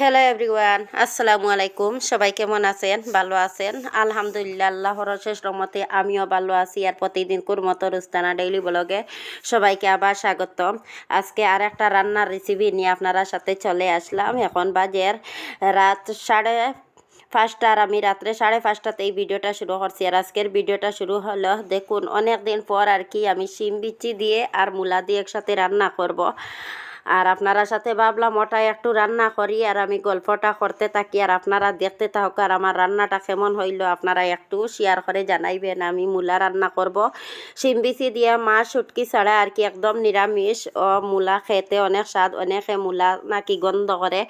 Hello everyone আসসালামু আলাইকুম সবাই কেমন আছেন? ভালো আছেন? আলহামদুলিল্লাহ, আল্লাহর শেষ রমতে আমিও ভালো আছি আর প্রতিদিন কুরমত রুস্তানা ডেইলি ব্লগে সবাইকে আবার স্বাগতম। আজকে আর একটা রান্নার রেসিপি নিয়ে আপনারা সাথে চলে আসলাম। এখন বাজের রাত সাড়ে আর আমি রাত্রে সাড়ে পাঁচটাতে এই ভিডিওটা শুরু করছি। আর আজকের ভিডিওটা শুরু হলো, দেখুন, অনেক দিন পর আর কি আমি শিম বিচি দিয়ে আর মূলা দিয়ে একসাথে রান্না করব। আর আপনারা সাথে ভাবলাম ওটা একটু রান্না করি, আর আমি গল্পটা করতে থাকি, আর আপনারা দেখতে থাকুক, আর আমার রান্নাটা কেমন হইল, আপনারা একটু শেয়ার করে জানাইবেন। আমি মূলা রান্না করব। শিম বিচি দিয়ে মাছ, শুটকি ছাড়া আর কি একদম নিরামিষ। ও মূলা খেতে অনেক স্বাদ, অনেকে মূলা নাকি গন্ধ করে।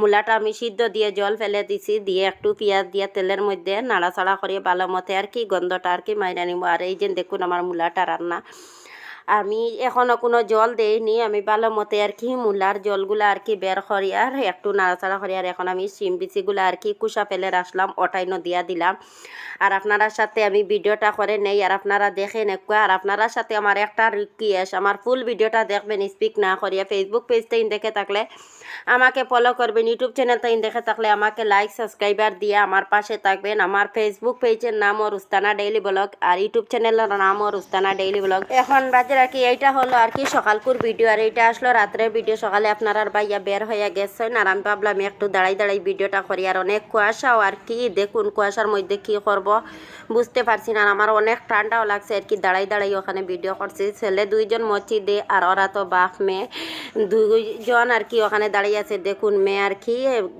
মূলাটা আমি সিদ্ধ দিয়ে জল ফেলে দিছি, দিয়ে একটু পেঁয়াজ দিয়ে তেলের মধ্যে নাড়াচাড়া করে ভালো মতে আর কি গন্ধটা আর কি মাইনা নিব। আর এই যে দেখুন আমার মূলাটা রান্না। আমি এখনও কোনো জল দেইনি, আমি ভালো মতে আর কি মূলার জলগুলো আর কি বের করি আর একটু নাড়াচাড়া করি। আর এখন আমি সিম বিচিগুলো আর কি কুসা ফেলে রাখলাম ওটাইনো দিয়া দিলাম। আর আপনারা সাথে আমি ভিডিওটা করে নেই, আর আপনারা দেখেন একটু আর আপনারা সাথে আমার একটা রিকুয়েস্ট আমার ফুল ভিডিওটা দেখবেন স্পিক না করিয়া ফেসবুক পেজটাই দেখে থাকলে আমাকে ফলো করবেন ইউটিউব চ্যানেলটাই দেখে থাকলে আমাকে লাইক সাবস্ক্রাইবার দিয়ে আমার পাশে থাকবেন। আমার ফেসবুক পেজের নামও রুস্তানা ডেইলি ব্লগ আর ইউটিউব চ্যানেলের নামও রুস্তানা ডেইলি ব্লগ এখন বাজে আর কি, এইটা হলো আর কি সকালকুর ভিডিও আর এইটা আসলো রাত্রের ভিডিও সকালে আপনার ভাইয়া বের হয়ে গেছেন আর আমি ভাবলাম একটু দাঁড়াই দাঁড়াই ভিডিওটা করি আর অনেক কুয়াশাও আর কি, দেখুন কুয়াশার মধ্যে কি করব, বুঝতে পারছি না। আমার অনেক ঠান্ডাও লাগছে আর কি, দাঁড়াই দাঁড়াই ওখানে ভিডিও করছি। ছেলে দুইজন মচি দে আর ওরা তো বাপ মেয়ে। দুইজন আর কি ওখানে দাঁড়িয়ে আছে, দেখুন মেয়ে আর কি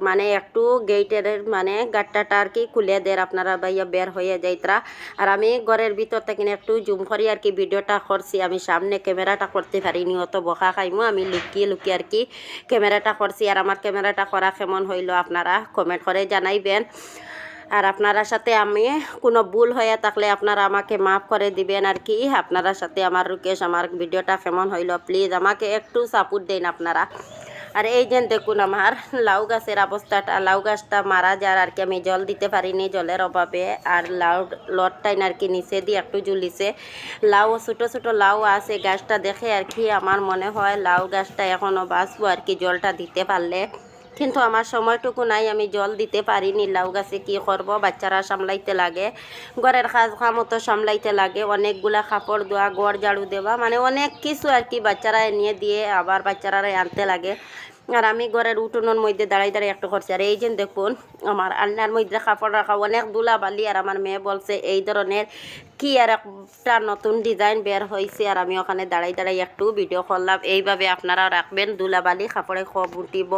মানে একটু গেটের মানে গাট্টাটা আর কি খুলে দের আপনারা ভাইয়া, বের হয়ে যাইতরা আর আমি ঘরের ভিতর থেকে একটু জুম করি আর কি, ভিডিওটা করছি। আমি সামনে ক্যামেরাটা করতে পারিনি, অত বকা খাইমু। আমি লুকিয়ে লুকিয়ে আর কি ক্যামেরাটা করছি। আর আমার ক্যামেরাটা করা কেমন হইল আপনারা কমেন্ট করে জানাইবেন। আর আপনারা সাথে আমি কোনো ভুল হয়ে থাকলে আপনারা আমাকে মাফ করে দিবেন আর কি। আপনারা সাথে আমার রুকেশ আমার ভিডিওটা কেমন হইল প্লিজ আমাকে একটু সাপোর্ট দেন আপনারা। আর এই যে দেখুন আমার লাউ গাছের অবস্থাটা, লাউ গাছটা মারা যার আর কি আমি জল দিতে পারিনি জলের অভাবে, আর লাউ লটটাই আর কি নিচে দিয়ে একটু ঝুলিছে। লাউ, ছোটো ছোটো লাউ আছে, গাছটা দেখে আর কি আমার মনে হয় লাউ গাছটা এখনও বাঁচবো আর কি জলটা দিতে পারলে। কিন্তু আমার সময়টুকু নাই, আমি জল দিতে পারিনি। লাউ গাছে কী করব? বাচ্চারা সামলাইতে লাগে, ঘরের কাজ কামও তো সামলাইতে লাগে। অনেকগুলা কাপড় দেওয়া গড় ঝাড়ু দেওয়া মানে অনেক কিছু আর কি বাচ্চারা নিয়ে দিয়ে আবার বাচ্চারা আনতে লাগে। আর আমি ঘরের উঠোনের মধ্যে দাঁড়াই দাঁড়াই একটু করছি। আর এই যে দেখুন, আমার আন্নার মধ্যে কাপড় রাখা, অনেক দুলা বালি আর আমার মেয়ে বলছে, এই ধরনের কি আর একটা নতুন ডিজাইন বের হয়েছে আর আমি ওখানে দাঁড়াই দাঁড়াই একটু ভিডিও করলাম। এইভাবে আপনারা রাখবেন দুলাবালি কাপড়ে খব উঠিব